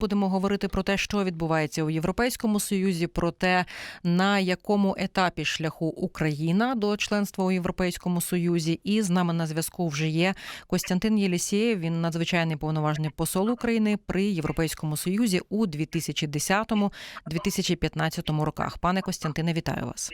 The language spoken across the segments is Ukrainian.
Будемо говорити про те, що відбувається у Європейському Союзі, про те, на якому етапі шляху Україна до членства у Європейському Союзі. І з нами на зв'язку вже є Костянтин Єлісєєв. Він надзвичайний повноважний посол України при Європейському Союзі у 2010-2015 роках. Пане Костянтине, вітаю вас.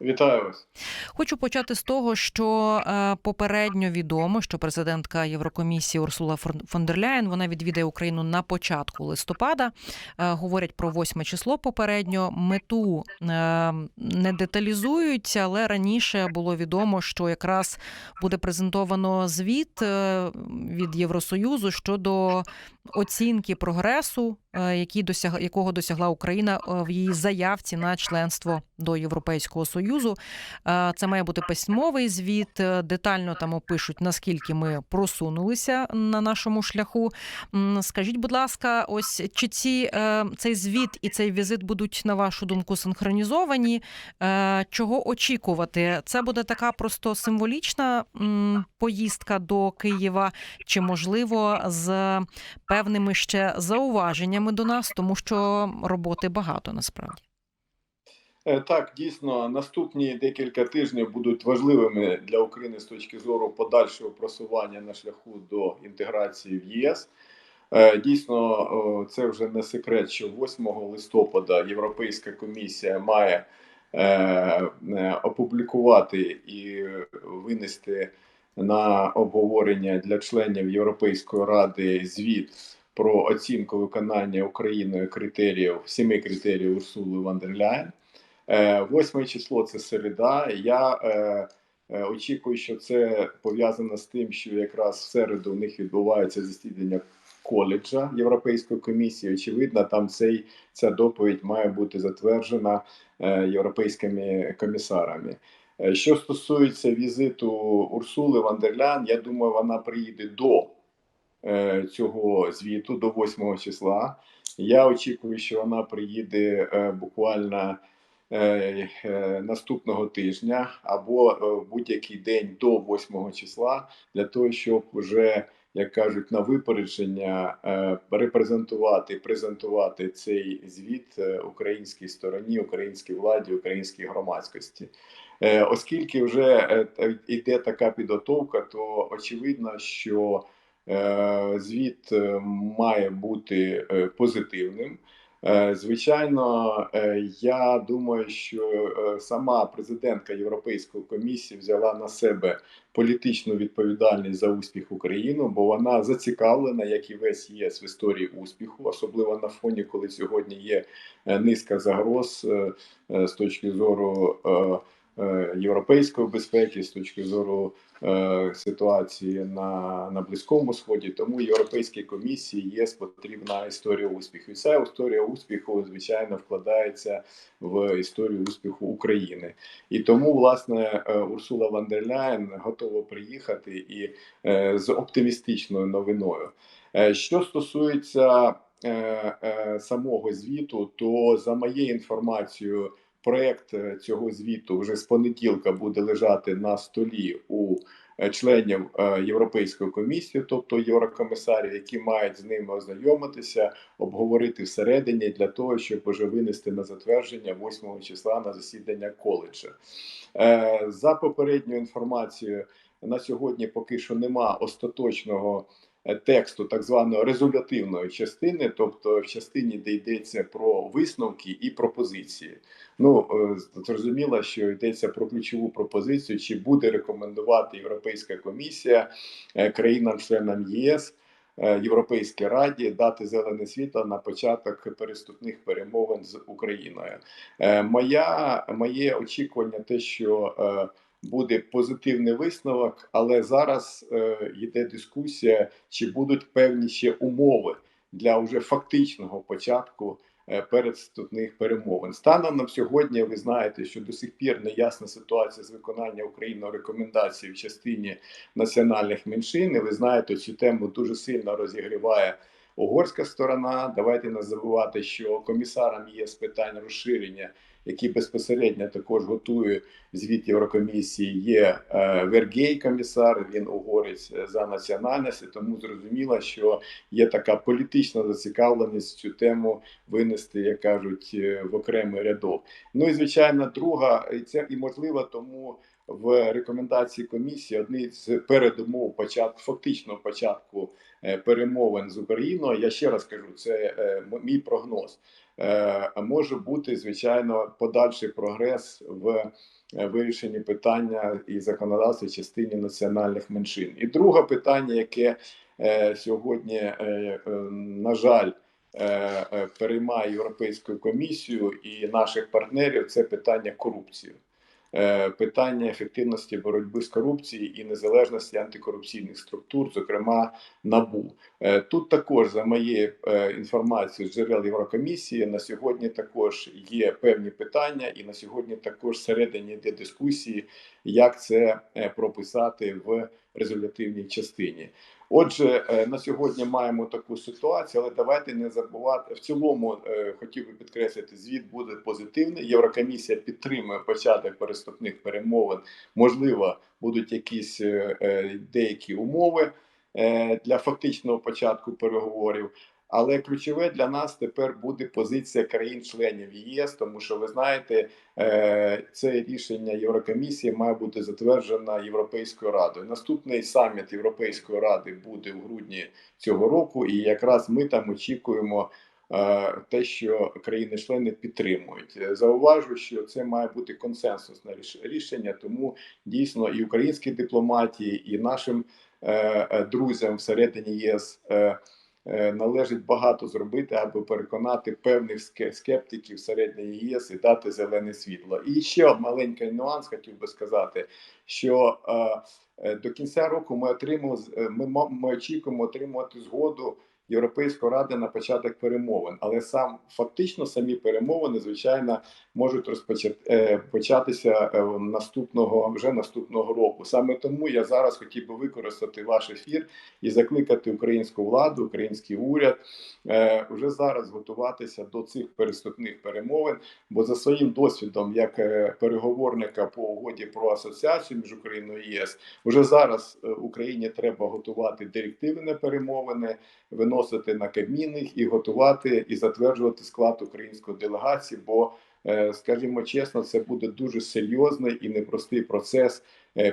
Вітаю вас. Хочу почати з того, що е, попередньо відомо, що президентка Єврокомісії Урсула Фон- дер Ляєн вона відвідає Україну на початку листопада. Е, говорять про 8 число попередньо. Мету е, не деталізують, але раніше було відомо, що якраз буде презентовано звіт від Євросоюзу щодо оцінки прогресу, який досяг, якого досягла Україна е, в її заявці на членство до Європейського Союзу. Е, Це має бути письмовий звіт. е, Детально там опишуть, наскільки ми просунулися на нашому шляху. Скажіть, будь ласка, ось чи ці е, цей звіт і цей візит будуть, на вашу думку, синхронізовані? Е, Чого очікувати? Це буде така просто символічна поїздка до Києва, чи можливо з певними ще зауваженнями до нас, тому що роботи багато насправді. Е, Так, дійсно, наступні декілька тижнів будуть важливими для України з точки зору подальшого просування на шляху до інтеграції в ЄС. Е, Дійсно, це вже не секрет, що 8 листопада Європейська комісія має е, опублікувати і винести на обговорення для членів Європейської ради звіт про оцінку виконання Україною критеріїв семи критеріїв Урсули Ван дер Ляєн. Е, Восьме число це середа. Я е, е, очікую, що це пов'язано з тим, що якраз в середу у них відбувається засідання коледжа Європейської комісії. Очевидно, там цей ця доповідь має бути затверджена європейськими комісарами. Що стосується візиту Урсули Ван дер Ляєн, я думаю, вона приїде до цього звіту, до 8 числа. Я очікую, що вона приїде е, буквально е, е, наступного тижня або е, в будь-який день до 8 числа, для того, щоб вже, як кажуть, на випередження е, репрезентувати, презентувати цей звіт е, українській стороні, українській владі, українській громадськості. Е, Оскільки вже е, йде така підготовка, то очевидно, що е, звіт е, має бути е, позитивним. Е, Звичайно, е, я думаю, що е, сама президентка Європейської комісії взяла на себе політичну відповідальність за успіх України, бо вона зацікавлена, як і весь ЄС в історії успіху, особливо на фоні, коли сьогодні є е, низка загроз е, е, з точки зору е, е, європейської безпеки, з точки зору е, ситуації на, на Близькому Сході. Тому Європейській комісії ЄС потрібна історія успіху. І ця історія успіху, звичайно, вкладається в історію успіху України. І тому, власне, е, Урсула Ван дер Ляєн готова приїхати і е, з оптимістичною новиною. Е, Що стосується е, е, самого звіту, то за моєю інформацією, проект е, цього звіту вже з понеділка буде лежати на столі у е, членів е, Європейської комісії, тобто єврокомісарів, які мають з ними ознайомитися, обговорити всередині для того, щоб вже винести на затвердження 8 числа на засідання коледжа. За попередньою інформацією, на сьогодні поки що нема остаточного тексту так званої резолютивної частини, тобто в частині, де йдеться про висновки і пропозиції. Ну е, зрозуміло, що йдеться про ключову пропозицію, чи буде рекомендувати Європейська комісія е, країнам-членам ЄС. е, Європейській раді дати зелене світло на початок переступних перемовин з Україною. Моя моє очікування, те, що буде позитивний висновок, але зараз е, йде дискусія, чи будуть певні ще умови для вже фактичного початку е, передступних перемовин. Станом на сьогодні, ви знаєте, що до сих пір не ясна ситуація з виконання Україною рекомендацій в частині національних меншин. Ви знаєте, цю тему дуже сильно розігріває угорська сторона. Давайте не забувати, що комісаром є з питань розширення, який безпосередньо також готує звіт Єврокомісії. Є е, Вергей комісар. Він угорець е, за національності. Тому зрозуміло, що є така політична зацікавленість цю тему винести, як кажуть, е, в окремий рядок. Ну і звичайно, друга і це і можливо тому. В рекомендації комісії одні з передумов початку фактичного початку е, перемовин з Україною. Я ще раз кажу, це е, мій прогноз. Е, Може бути звичайно подальший прогрес в вирішенні питання і законодавства в частині національних меншин. І друге питання, яке сьогодні, на жаль, переймає Європейську комісію і наших партнерів, це питання корупції. Е, Питання ефективності боротьби з корупцією і незалежності антикорупційних структур, зокрема НАБУ. Е, Тут також за моєю е, інформацією з джерел Єврокомісії на сьогодні також є певні питання, і на сьогодні також всередині йде дискусії, як це прописати в результативній частині. Отже, е, на сьогодні маємо таку ситуацію, але давайте не забувати в цілому. е, Хотів би підкреслити, звіт буде позитивний. Єврокомісія підтримує початок переступних перемовин. Можливо, будуть якісь е, деякі умови для фактичного початку переговорів. Але ключове для нас тепер буде позиція країн-членів ЄС, тому що ви знаєте, е, це рішення Єврокомісії має бути затверджено Європейською радою. Наступний саміт Європейської ради буде в грудні цього року, і якраз ми там очікуємо е, те, що країни-члени підтримують. Е, Зауважу, що це має бути консенсусне рішення, тому дійсно і українській дипломатії, і нашим друзям всередині ЄС. Е, Належить багато зробити, аби переконати певних ске- скептиків всередині ЄС і дати зелене світло. І ще маленький нюанс хотів би сказати, що е, е, до кінця року ми отримали ми, ми очікуємо отримувати згоду Європейської ради на початок перемовин, але сам фактично самі перемовини, звичайно, можуть розпочати е, е, наступного вже наступного року. Саме тому я зараз хотів би використати ваш ефір і закликати українську владу, український уряд е, вже зараз готуватися до цих переступних перемовин. Бо за своїм досвідом, як переговорника по угоді про асоціацію між Україною і ЄС, вже зараз Україні треба готувати директиви на перемовини, виносити на Кабміни і готувати і затверджувати склад української делегації. Бо скажімо чесно, це буде дуже серйозний і непростий процес е,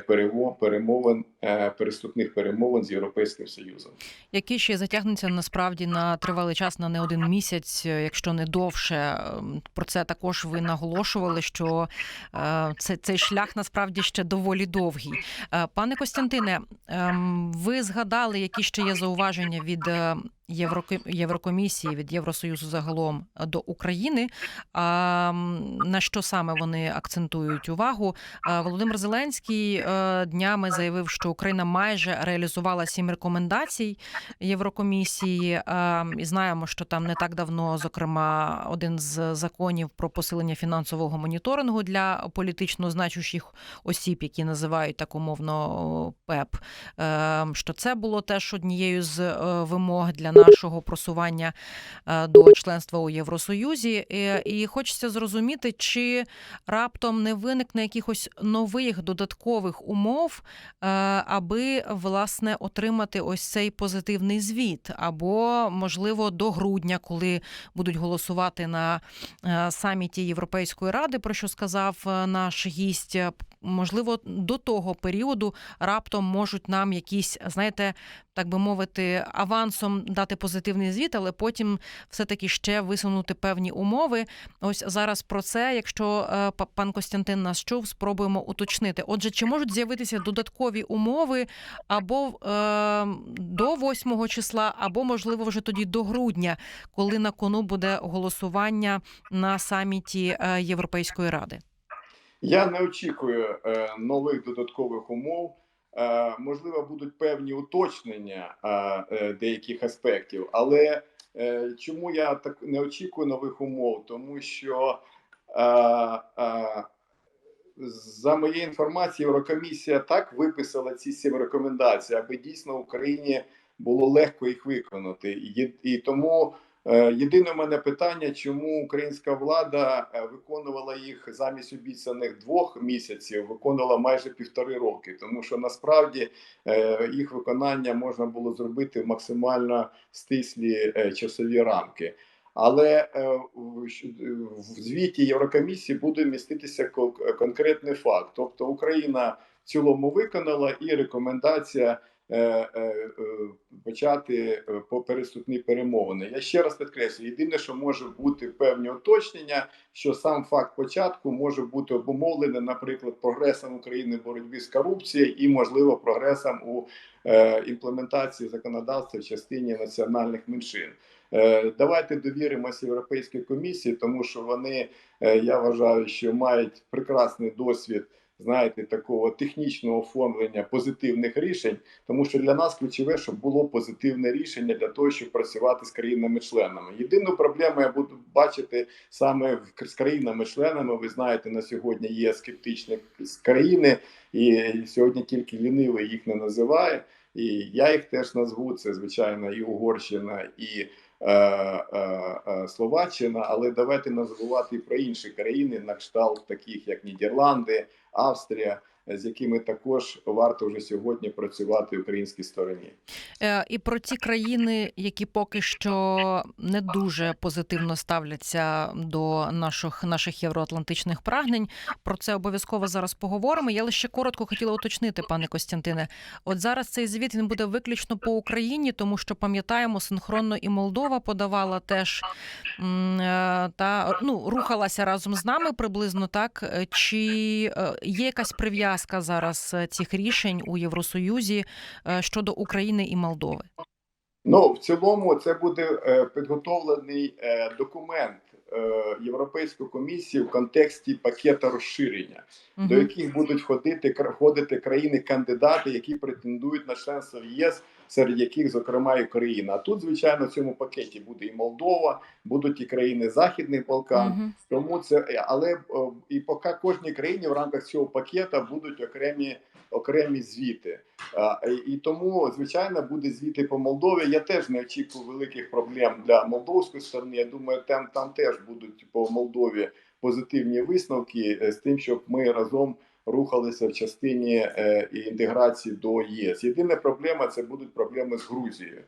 перемовин, е, переступних перемовин з Європейським Союзом. Які ще затягнуться насправді на тривалий час, на не один місяць, е, якщо не довше. Ем, Про це також ви наголошували, що е, це, цей шлях насправді ще доволі довгий. Е, Пане Костянтине, ем, ви згадали, які ще є зауваження від е, Єврокомісії, від Євросоюзу загалом до України. На що саме вони акцентують увагу? Володимир Зеленський е, днями заявив, що Україна майже реалізувала сім рекомендацій Єврокомісії. І знаємо, що там не так давно, зокрема, один з законів про посилення фінансового моніторингу для політично значущих осіб, які називають так умовно ПЕП. е, Що це було теж однією з е, вимог для нашого просування е, до членства у Євросоюзі. І хочеться зрозуміти, чи раптом не виникне якихось нових додаткових умов, е, аби власне отримати ось цей позитивний звіт, або можливо до грудня, коли будуть голосувати на е, саміті Європейської ради, про що сказав наш гість. Можливо, до того періоду раптом можуть нам якісь, знаєте, так би мовити, авансом дати позитивний звіт, але потім все-таки ще висунути певні умови. Ось зараз про це, якщо е, па- пан Костянтин нас чув, спробуємо уточнити. Отже, чи можуть з'явитися додаткові умови або е, до 8 числа, або можливо вже тоді до грудня, коли на кону буде голосування на саміті е, Європейської ради? Я не очікую е, нових додаткових умов. Е, можливо, будуть певні уточнення е, е, деяких аспектів, але чому я так не очікую нових умов? Тому що за моєю інформацією, Єврокомісія так виписала ці сім рекомендацій, аби дійсно Україні було легко їх виконати. І, і тому єдине в мене питання, чому українська влада е, виконувала їх замість обіцяних двох місяців, виконувала майже півтори роки, тому що насправді е, їх виконання можна було зробити в максимально стислі е, часові рамки. Але е, в звіті Єврокомісії буде міститися ко- конкретний факт. Тобто Україна в цілому виконала і рекомендація е, е, е, почати е, по переступні перемовини. Я ще раз підкреслюю: єдине, що може бути певні уточнення, що сам факт початку може бути обумовлений, наприклад, прогресом України в боротьбі з корупцією і, можливо, прогресом у е, імплементації законодавства в частині національних меншин. Е, Давайте довіримося Європейській комісії, тому що вони е, я вважаю, що мають прекрасний досвід. Знаєте, такого технічного оформлення позитивних рішень, тому що для нас ключове, щоб було позитивне рішення для того, щоб працювати з країнами-членами. Єдину проблему я буду бачити саме з країнами-членами. Ви знаєте, на сьогодні є скептичні країни, і сьогодні тільки лінивий їх не називає. І я їх теж назву. Це звичайно і Угорщина, і Словаччина. Але давайте не забувати і про інші країни, на кшталт таких як Нідерланди, Австрія, з якими також варто вже сьогодні працювати українській стороні. Е, І про ті країни, які поки що не дуже позитивно ставляться до наших наших євроатлантичних прагнень. Про це обов'язково зараз поговоримо. Я лише коротко хотіла уточнити, пане Костянтине. От зараз цей звіт він буде виключно по Україні, тому що пам'ятаємо, синхронно і Молдова подавала теж е, та ну рухалася разом з нами приблизно так. Е, Чи є якась прив'язка зараз е, цих рішень у Євросоюзі е, щодо України і Молдови? Ну в цілому це буде е, підготовлений документ Європейську Європейської комісії в контексті пакета розширення. угу. до яких будуть ходити входити країни-кандидати, які претендують на членство в ЄС, серед яких, зокрема, і Україна. А тут, звичайно, в цьому пакеті буде і Молдова, будуть і країни Західних Балкан. Мгм. Тому це але і поки кожній країні в рамках цього пакета будуть окремі окремі звіти. І- і тому, звичайно, буде звіти по Молдові. Я теж не очікую великих проблем для молдовської сторони. Я думаю, там там теж будуть по Молдові позитивні висновки е, з тим, щоб ми разом рухалися в частині е, інтеграції до ЄС. Єдина проблема це будуть проблеми з Грузією.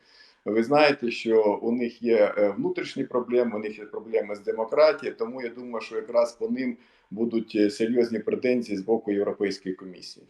Ви знаєте, що у них є е, внутрішні проблеми, у них є проблеми з демократією, тому я думаю, що якраз по ним будуть е, серйозні претензії з боку Європейської комісії.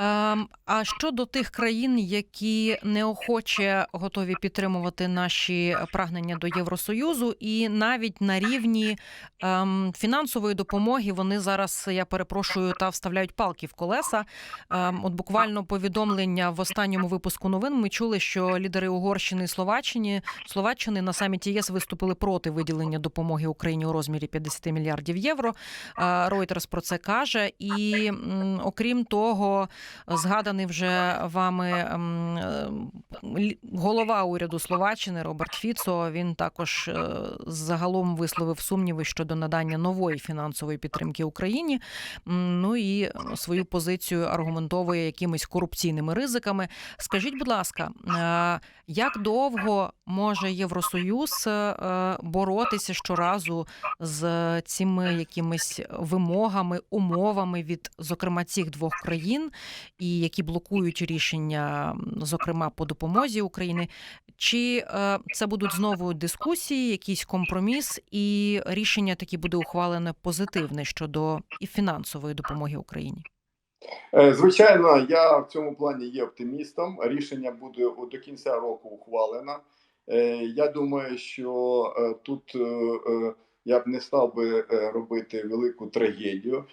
Ем, А щодо тих країн, які неохоче готові підтримувати наші прагнення до Євросоюзу, і навіть на рівні ем, фінансової допомоги вони зараз, я перепрошую, та вставляють палки в колеса. Ем, от буквально повідомлення в останньому випуску новин. Ми чули, що лідери Угорщини і Словаччини Словаччини на саміті ЄС виступили проти виділення допомоги Україні у розмірі 50 мільярдів євро. Е, Reuters про це каже. І м, окрім того, згаданий вже вами м, е, голова уряду Словаччини Роберт Фіцо. Він також е, загалом висловив сумніви щодо надання нової фінансової підтримки Україні. Ну і свою позицію аргументовує якимись корупційними ризиками. Скажіть, будь ласка, е, як довго може Євросоюз боротися щоразу з цими якимись вимогами, умовами від зокрема цих двох країн, і які блокують рішення, зокрема по допомозі України? Чи е, це будуть знову дискусії, якийсь компроміс, і рішення таки буде ухвалене позитивне щодо і фінансової допомоги Україні? Е, Звичайно, я в цьому плані є оптимістом. Рішення буде до кінця року ухвалено. Е, Я думаю, що тут я б не став би робити велику трагедію.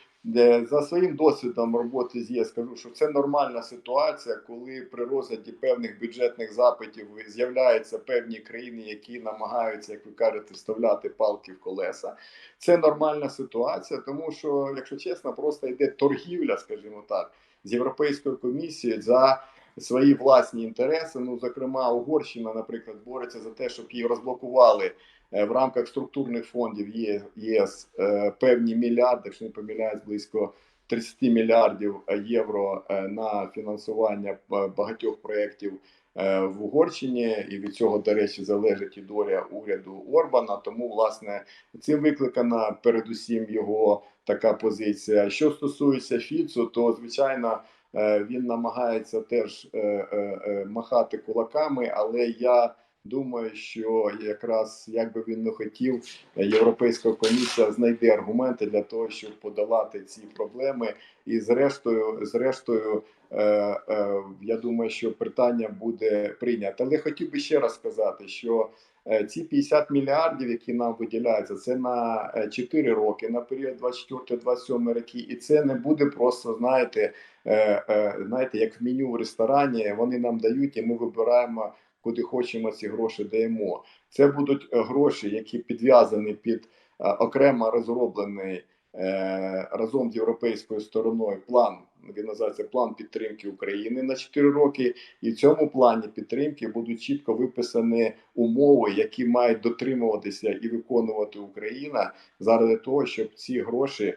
За своїм досвідом роботи з ЄС скажу, що це нормальна ситуація, коли при розгляді певних бюджетних запитів з'являються певні країни, які намагаються, як ви кажете, вставляти палки в колеса. Це нормальна ситуація, тому що, якщо чесно, просто йде торгівля, скажімо так, з Європейською комісією за свої власні інтереси. Ну, зокрема, Угорщина, наприклад, бореться за те, щоб її розблокували в рамках структурних фондів ЄС е, певні мільярди, якщо не помиляюсь, близько 30 мільярдів е, євро е, на фінансування е, багатьох проєктів е, в Угорщині, і від цього, до речі, залежить і доля уряду Орбана. Тому, власне, цим викликана передусім його така позиція. Що стосується Фіцу, то звичайно. е, Він намагається теж е, е, е, махати кулаками, але я думаю, що якраз як би він не хотів, Європейська комісія знайде аргументи для того, щоб подолати ці проблеми. І зрештою, зрештою, е, е, я думаю, що питання буде прийнято. Але хотів би ще раз сказати, що е, ці 50 мільярдів, які нам виділяються, це на е, 4 роки, на період 24-27 роки, і це не буде просто, знаєте, е, е, знаєте, як в меню в ресторані. Вони нам дають, і ми вибираємо. Куди хочемо ці гроші даємо. Це будуть е, гроші, які підв'язані під е, окремо розроблений е, разом з європейською стороною план. Він називається план підтримки України на 4 роки, і в цьому плані підтримки будуть чітко виписані умови, які мають дотримуватися і виконувати Україна заради того, щоб ці гроші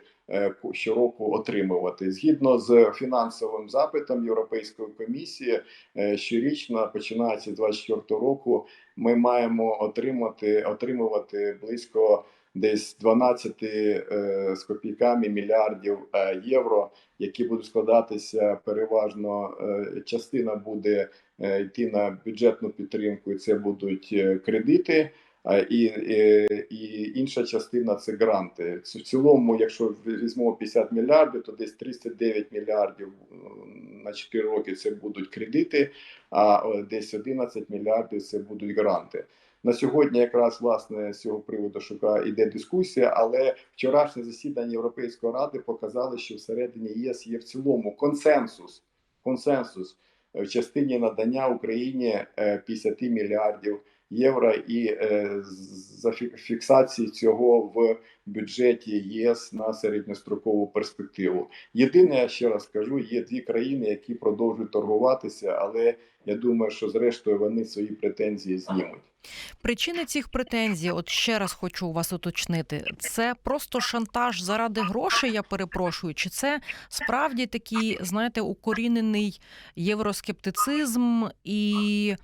щороку отримувати згідно з фінансовим запитом Європейської комісії. е, Щорічно, починаючи з 24 року, ми маємо отримати отримувати близько десь 12 е, з копійками мільярдів е, євро, які будуть складатися переважно. Е, частина буде е, йти на бюджетну підтримку, і це будуть е, кредити. І, і, і інша частина це гранти. В цілому, якщо візьмемо 50 мільярдів, то десь 39 мільярдів на 4 роки це будуть кредити, а е, десь 11 мільярдів це будуть гранти. На сьогодні якраз власне з цього приводу шукає іде дискусія, але вчорашнє засідання Європейської ради показало, що всередині єС є в цілому консенсус. Консенсус в частині надання Україні е, 50 мільярдів євро і е, за фіксації цього в бюджеті ЄС на середньострокову перспективу. Єдине, я ще раз скажу, є дві країни, які продовжують торгуватися, але я думаю, що зрештою вони свої претензії знімуть. Причини цих претензій, от ще раз хочу у вас уточнити, це просто шантаж заради грошей, я перепрошую, чи це справді такий, знаєте, укорінений євроскептицизм і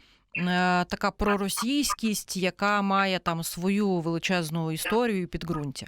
така проросійськість, яка має там свою величезну історію і підґрунтя?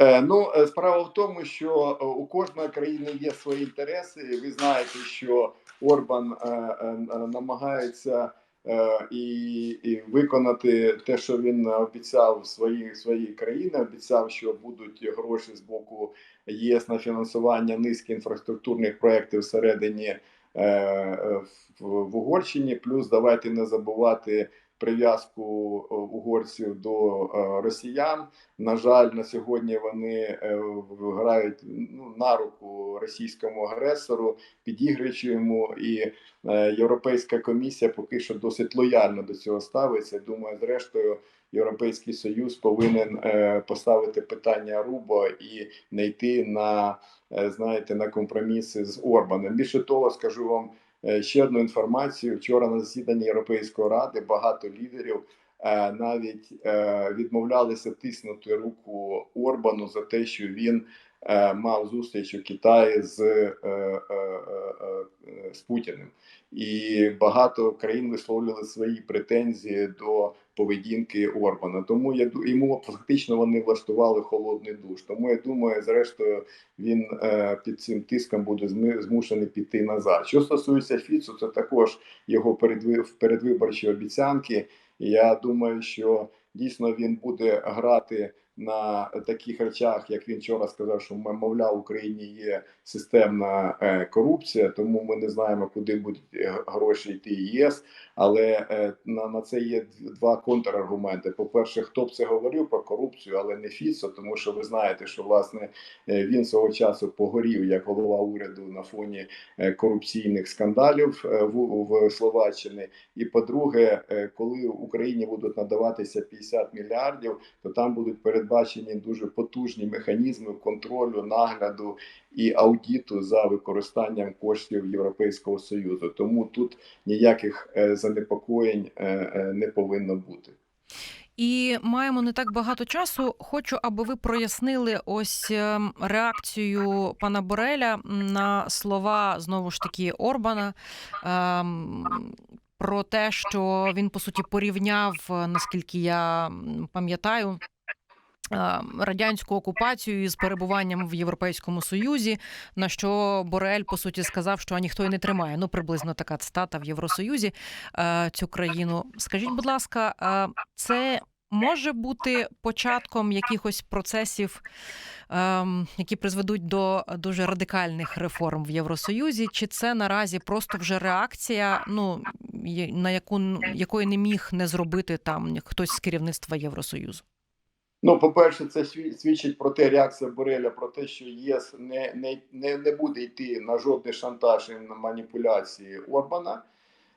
Е, Ну, е, справа в тому, що е, у кожної країни є свої інтереси. Ви знаєте, що Орбан е, е, намагається е, і, і виконати те, що він обіцяв своїй своїй країні. Обіцяв, що будуть гроші з боку ЄС на фінансування низки інфраструктурних проєктів всередині е, е, в, в Угорщині. Плюс давайте не забувати прив'язку е, угорців до е, росіян. На жаль, на сьогодні вони е, грають ну, на руку російському агресору, підігруючи йому, і е, Європейська комісія поки що досить лояльно до цього ставиться. Думаю, зрештою, Європейський Союз повинен е, поставити питання Рубо і не йти на е, знаєте на компроміси з Орбаном. Більше того, скажу вам е, ще одну інформацію. Вчора на засіданні Європейської ради багато лідерів е, навіть е, відмовлялися тиснути руку Орбану за те, що він е, мав зустріч у Китаї з, е, е, е, е, з Путіним. І багато країн висловлювали свої претензії до поведінки Орбана. Тому я йому фактично вони влаштували холодний душ. Тому я думаю, зрештою він е, під цим тиском буде змушений піти назад. Що стосується Фіцу, це також його передвиборчі обіцянки. Я думаю, що дійсно він буде грати на таких речах, як він вчора сказав, що мовляв в Україні є системна е, корупція, тому ми не знаємо, куди будуть е, гроші йти ЄС. Але е, на, на це є два контраргументи. По перше, хто б це говорив про корупцію, але не Фіцо, тому що ви знаєте, що власне він свого часу погорів як голова уряду на фоні корупційних скандалів в, в Словаччині. І по-друге, коли Україні будуть надаватися 50 мільярдів, то там будуть передбачені дуже потужні механізми контролю, нагляду і аудіту за використанням коштів Європейського союзу. Тому тут ніяких е, занепокоєнь е, е, не повинно бути. І маємо не так багато часу. Хочу, аби ви прояснили ось реакцію пана Бореля на слова знову ж таки Орбана. ем, Про те, що він по суті порівняв, наскільки я пам'ятаю, радянську окупацію із перебуванням в Європейському Союзі. На що Борель по суті сказав, що ніхто і не тримає. Ну приблизно така цитата в Євросоюзі е, цю країну. Скажіть, будь ласка, е, це може бути початком якихось процесів, ем, які призведуть до дуже радикальних реформ в Євросоюзі? Чи це наразі просто вже реакція, ну на яку якої не міг не зробити там хтось з керівництва Євросоюзу? Ну, по-перше, це свідчить про те, реакція Бореля про те, що ЄС не, не, не, не буде йти на жодний шантаж і на маніпуляції Орбана,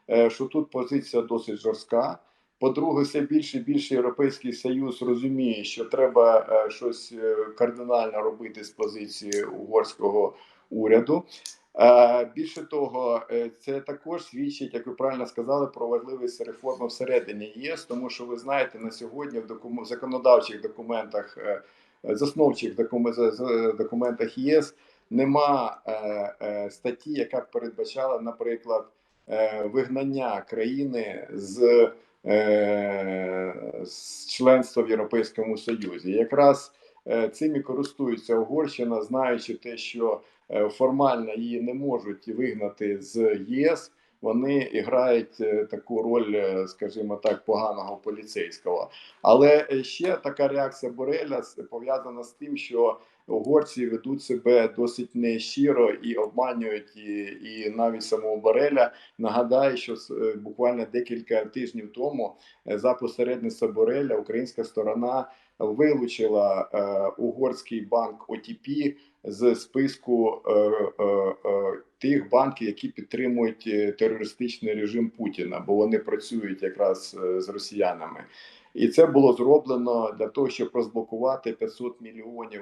е, що тут позиція досить жорстка. По-друге, все більше і більше Європейський Союз розуміє, що треба е, щось е, кардинально робити з позиції угорського уряду. Е, Більше того, е, це також свідчить, як ви правильно сказали, про важливість реформи всередині ЄС, тому що ви знаєте, на сьогодні в докум... законодавчих документах, е, засновчих докум... документах ЄС нема статті, яка б передбачала, наприклад, вигнання країни з, з членства в Європейському Союзі. Якраз цим і користується Угорщина, знаючи те, що формально її не можуть вигнати з ЄС. Вони грають е, таку роль, е, скажімо так, поганого поліцейського. Але е, ще така реакція Бореля пов'язана з тим, що угорці ведуть себе досить нещиро і обманюють і, і навіть самого Бореля. Нагадаю, що е, буквально декілька тижнів тому е, за посередництва Бореля українська сторона вилучила е, угорський банк OTP з списку е, е, е, тих банків, які підтримують е, терористичний режим Путіна, бо вони працюють якраз е, з росіянами. І це було зроблено для того, щоб розблокувати 500 мільйонів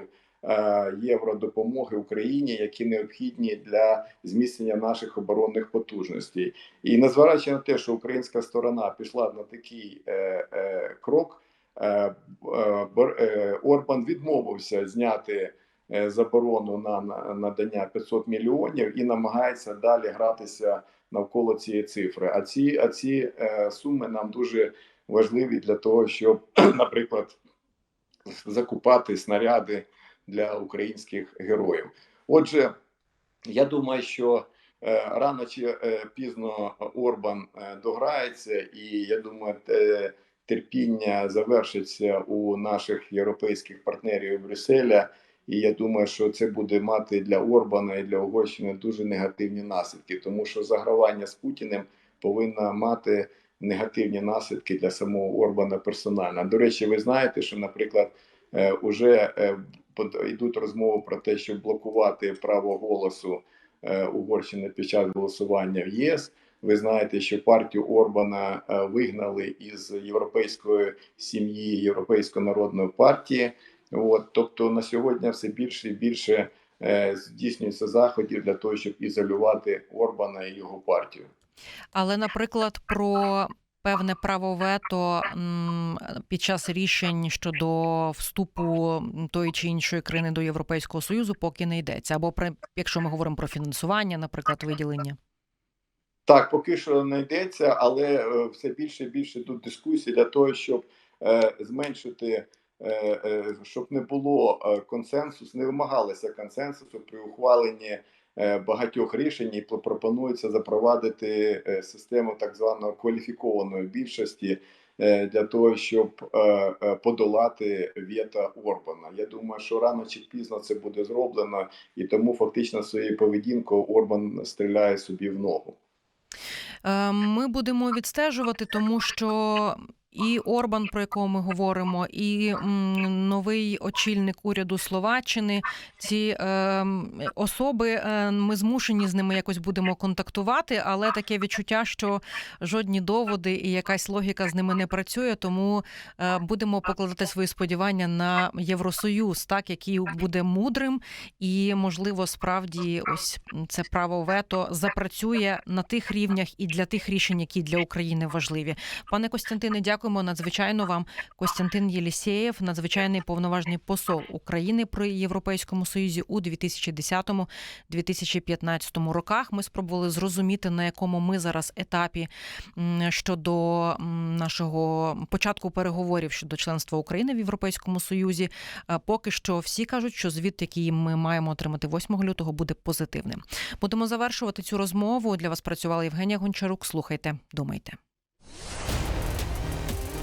євро допомоги Україні, які необхідні для зміцнення наших оборонних потужностей. І незважаючи на те, що українська сторона пішла на такий е, е, крок, Орбан відмовився зняти е, заборону на на- надання 500 мільйонів і намагається далі гратися навколо цієї цифри. А ці, а ці е, суми нам дуже важливі для того, щоб, наприклад, закупати снаряди для українських героїв. Отже, я думаю, що е, рано чи е, пізно Орбан е, дограється, і я думаю, терпіння завершиться у наших європейських партнерів Брюсселя. І я думаю, що це буде мати для Орбана і для Угорщини дуже негативні наслідки, тому що загравання з Путіним повинна мати негативні наслідки для самого Орбана персонально. До речі, ви знаєте, що, наприклад, е, уже е, йдуть розмови про те, щоб блокувати право голосу е, Угорщини під час голосування в ЄС. Ви знаєте, що партію Орбана е, вигнали із європейської сім'ї Європейської народної партії. От, тобто на сьогодні все більше і більше е, здійснюється заходів для того, щоб ізолювати Орбана і його партію. Але, наприклад, про певне право вето під час рішень щодо вступу тої чи іншої країни до Європейського Союзу поки не йдеться. Або якщо ми говоримо про фінансування, наприклад, виділення. Так, поки що не йдеться, але е, все більше і більше тут дискусій для того, щоб е, зменшити, е, щоб не було консенсусу, не вимагалося консенсусу при ухваленні багатьох рішень. І пропонується запровадити систему так званої кваліфікованої більшості для того, щоб подолати вето Орбана. Я думаю, що рано чи пізно це буде зроблено, і тому фактично своєю поведінкою Орбан стріляє собі в ногу. Е, Ми будемо відстежувати, тому що і Орбан, про якого ми говоримо, і новий очільник уряду Словаччини. Ці е, особи ми змушені з ними якось будемо контактувати, але таке відчуття, що жодні доводи і якась логіка з ними не працює. Тому е, будемо покладати свої сподівання на Євросоюз, так який буде мудрим, і можливо справді ось це право вето запрацює на тих рівнях і для тих рішень, які для України важливі. Пане Костянтине, дякую. Дякуємо надзвичайно вам, Костянтин Єлісєєв, надзвичайний повноважний посол України при Європейському Союзі у 2010-2015 роках. Ми спробували зрозуміти, на якому ми зараз етапі щодо нашого початку переговорів щодо членства України в Європейському Союзі. Е, Поки що всі кажуть, що звіт, який ми маємо отримати 8 лютого, буде позитивним. Будемо завершувати цю розмову. Для вас працювала Євгенія Гончарук. Слухайте, думайте.